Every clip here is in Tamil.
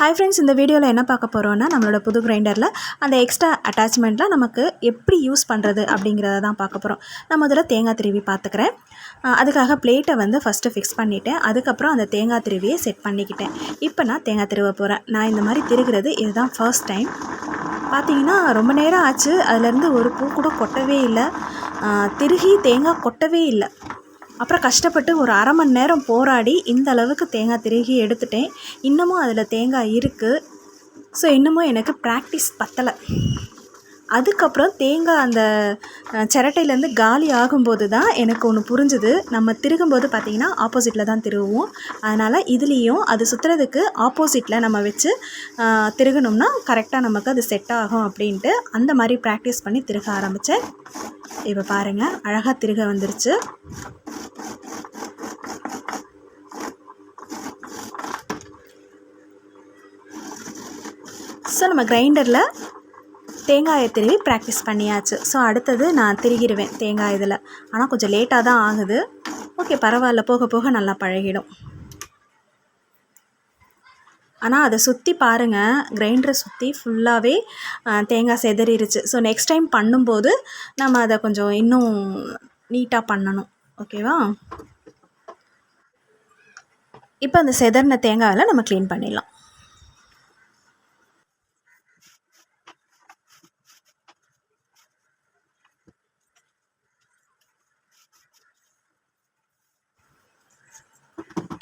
ஹாய் ஃப்ரெண்ட்ஸ் இந்த வீடியோவில் என்ன பார்க்க போகிறோன்னா நம்மளோட புது கிரைண்டரில் அந்த எக்ஸ்ட்ரா அட்டாச்மெண்ட்டில் நமக்கு எப்படி யூஸ் பண்ணுறது அப்படிங்கிறத தான் பார்க்க போகிறோம் நான் முதல்ல தேங்காய் திருவி பார்த்துக்கிறேன். அதுக்காக பிளேட்டை வந்து ஃபஸ்ட்டு ஃபிக்ஸ் பண்ணிவிட்டேன் அதுக்கப்புறம் அந்த தேங்காய் திருவியை செட் பண்ணிக்கிட்டேன். இப்போ நான் தேங்காய் திருவ போகிறேன் நான் இந்த மாதிரி திருகிறது இதுதான் ஃபர்ஸ்ட் டைம் பார்த்தீங்கன்னா ரொம்ப நேரம் ஆச்சு. அதுலேருந்து ஒரு பூ கூட கொட்டவே இல்லை. திருகி தேங்காய் கொட்டவே இல்லை. அப்புறம் கஷ்டப்பட்டு ஒரு அரை மணி நேரம் போராடி இந்த அளவுக்கு தேங்காய் திருகி எடுத்துட்டேன். இன்னமும் அதில் தேங்காய் இருக்குது ஸோ இன்னமும் எனக்கு ப்ராக்டிஸ் பத்தலை. அதுக்கப்புறம் தேங்காய் அந்த சிரட்டையிலேருந்து காலி ஆகும்போது தான் எனக்கு ஒன்று புரிஞ்சுது. நம்ம திருகும்போது பார்த்திங்கன்னா ஆப்போசிட்டில் தான் திருவுவோம். அதனால் இதுலேயும் அது சுற்றுறதுக்கு ஆப்போசிட்டில் நம்ம வச்சு திருகணும்னா கரெக்டாக நமக்கு அது செட் ஆகும் அப்படின்ட்டு அந்த மாதிரி ப்ராக்டிஸ் பண்ணி திருக ஆரம்பித்தேன் இப்போ பாருங்கள் அழகாக திருக வந்துருச்சு. ஸோ நம்ம கிரைண்டரில் தேங்காயை திருவி ப்ராக்டிஸ் பண்ணியாச்சு. ஸோ அடுத்தது நான் திருகிடுவேன் தேங்காய் இதில். ஆனால் கொஞ்சம் லேட்டாக தான் ஆகுது. ஓகே பரவாயில்ல. போக போக நல்லா பழகிடும். ஆனால் அதை சுற்றி பாருங்கள் கிரைண்டரை சுற்றி ஃபுல்லாகவே தேங்காய் செதறிடுச்சு ஸோ நெக்ஸ்ட் டைம் பண்ணும்போது நம்ம அதை கொஞ்சம் இன்னும் நீட்டாக பண்ணணும். ஓகேவா இப்போ அந்த செதறின தேங்காயில் நம்ம க்ளீன் பண்ணிடலாம்.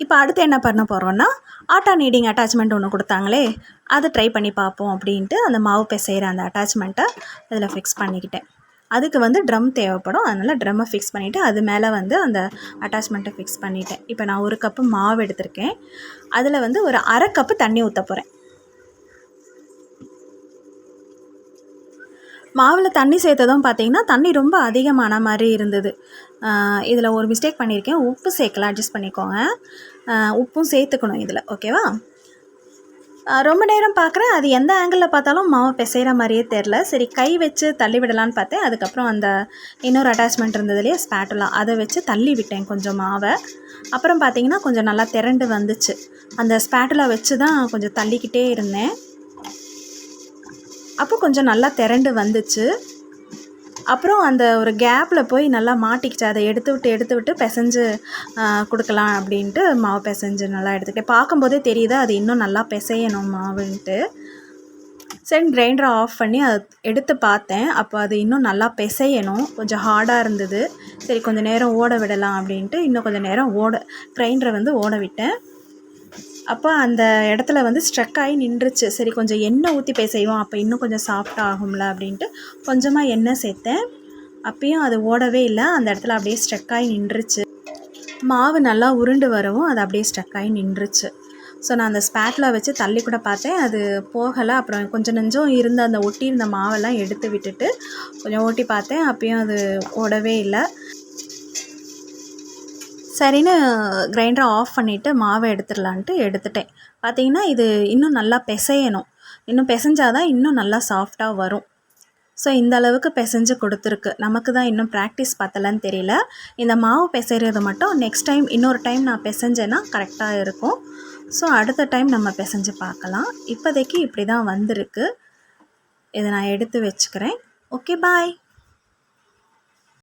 இப்போ அடுத்து என்ன பண்ண போகிறோன்னா ஆட்டா நீடிங் அட்டாச்மெண்ட் ஒன்று கொடுத்தாங்களே அதை ட்ரை பண்ணி பார்ப்போம் அப்படின்ட்டு அந்த மாவு பிசைகிற அந்த அட்டாச்மெண்ட்டை அதில் ஃபிக்ஸ் பண்ணிக்கிட்டேன். அதுக்கு வந்து ட்ரம் தேவைப்படும். அதனால் ட்ரம்மை ஃபிக்ஸ் பண்ணிவிட்டு அது மேலே வந்து அந்த அட்டாச்மெண்ட்டை ஃபிக்ஸ் பண்ணிவிட்டேன் இப்போ நான் ஒரு கப்பு மாவு எடுத்திருக்கேன். அதில் வந்து ஒரு அரை கப்பு தண்ணி ஊற்ற போகிறேன் மாவில் தண்ணி சேர்த்ததும் பார்த்திங்கன்னா தண்ணி ரொம்ப அதிகமான மாதிரி இருந்தது. இதில் ஒரு மிஸ்டேக் பண்ணியிருக்கேன் உப்பு சேர்க்கலாம் அட்ஜஸ்ட் பண்ணிக்கோங்க. உப்பும் சேர்த்துக்கணும் இதில் ஓகேவா ரொம்ப நேரம் பார்க்குறேன் அது எந்த ஆங்கிளில் பார்த்தாலும் மாவு பிசைகிற மாதிரியே தெரில சரி கை வச்சு தள்ளி விடலான்னு பார்த்தேன். அதுக்கப்புறம் அந்த இன்னொரு அட்டாச்மெண்ட் இருந்ததுலேயே ஸ்பேட்டுலாம் அதை வச்சு தள்ளி விட்டேன் கொஞ்சம் மாவை. அப்புறம் பார்த்தீங்கன்னா கொஞ்சம் நல்லா திரண்டு வந்துச்சு. அந்த ஸ்பேட்டுலா வச்சு தான் கொஞ்சம் தள்ளிக்கிட்டே இருந்தேன். அப்போ கொஞ்சம் நல்லா திரண்டு வந்துச்சு. அப்புறம் அந்த ஒரு கேப்பில் போய் நல்லா மாட்டிக்கிச்சு. அதை எடுத்து விட்டு எடுத்து விட்டு பிசைஞ்சு கொடுக்கலாம் அப்படின்ட்டு மாவு பிசைஞ்சு நல்லா எடுத்துக்கிட்டேன். பார்க்கும்போதே தெரியுது? அது இன்னும் நல்லா பிசையணும் மாவுன்ட்டு. சரி கிரைண்டரை ஆஃப் பண்ணி அதை எடுத்து பார்த்தேன். அப்போ அது இன்னும் நல்லா பிசையணும். கொஞ்சம் ஹார்டாக இருந்தது. சரி கொஞ்சம் நேரம் ஓட விடலாம் அப்படின்ட்டு இன்னும் கொஞ்சம் நேரம் ஓட கிரைண்டரை வந்து ஓட விட்டேன். அப்போ அந்த இடத்துல வந்து ஸ்ட்ரக் ஆகி நின்றுச்சு. சரி கொஞ்சம் எண்ணெய் ஊற்றி போய் செய்வோம் அப்போ இன்னும் கொஞ்சம் சாஃப்டாக ஆகும்ல அப்படின்ட்டு கொஞ்சமாக எண்ணெய் சேர்த்தேன். அப்பயும் அது ஓடவே இல்லை. அந்த இடத்துல அப்படியே ஸ்ட்ரக் ஆகி நின்றுச்சு. மாவு நல்லா உருண்டு வரவும் அது அப்படியே ஸ்ட்ரக் ஆகி நின்றுச்சு. ஸோ நான் அந்த ஸ்பேட்டில் வச்சு தள்ளி கூட பார்த்தேன். அது போகலை. அப்புறம் கொஞ்சம் நெஞ்சம் இருந்த அந்த ஒட்டி இருந்த மாவெல்லாம் எடுத்து விட்டுட்டு கொஞ்சம் ஓட்டி பார்த்தேன். அப்பயும் அது ஓடவே இல்லை. சரின்னு கிரைண்டரை ஆஃப் பண்ணிவிட்டு மாவை எடுத்துடலான்ட்டு எடுத்துட்டேன். பார்த்தீங்கன்னா இது இன்னும் நல்லா பிசையணும். இன்னும் பிசைஞ்சால் தான் இன்னும் நல்லா சாஃப்டாக வரும். ஸோ இந்த அளவுக்கு பிசைஞ்சு கொடுத்துருக்கு. நமக்கு தான் இன்னும் ப்ராக்டிஸ் பத்தலைன்னு தெரியல. இந்த மாவு பிசைறது மட்டும் நெக்ஸ்ட் டைம் இன்னொரு டைம் நான் பிசைஞ்சேன்னா கரெக்டாக இருக்கும். ஸோ அடுத்த டைம் நம்ம பிசைஞ்சு பார்க்கலாம். இப்போதைக்கு இப்படி தான் வந்திருக்கு. இதை நான் எடுத்து வச்சுக்கிறேன். Okay bye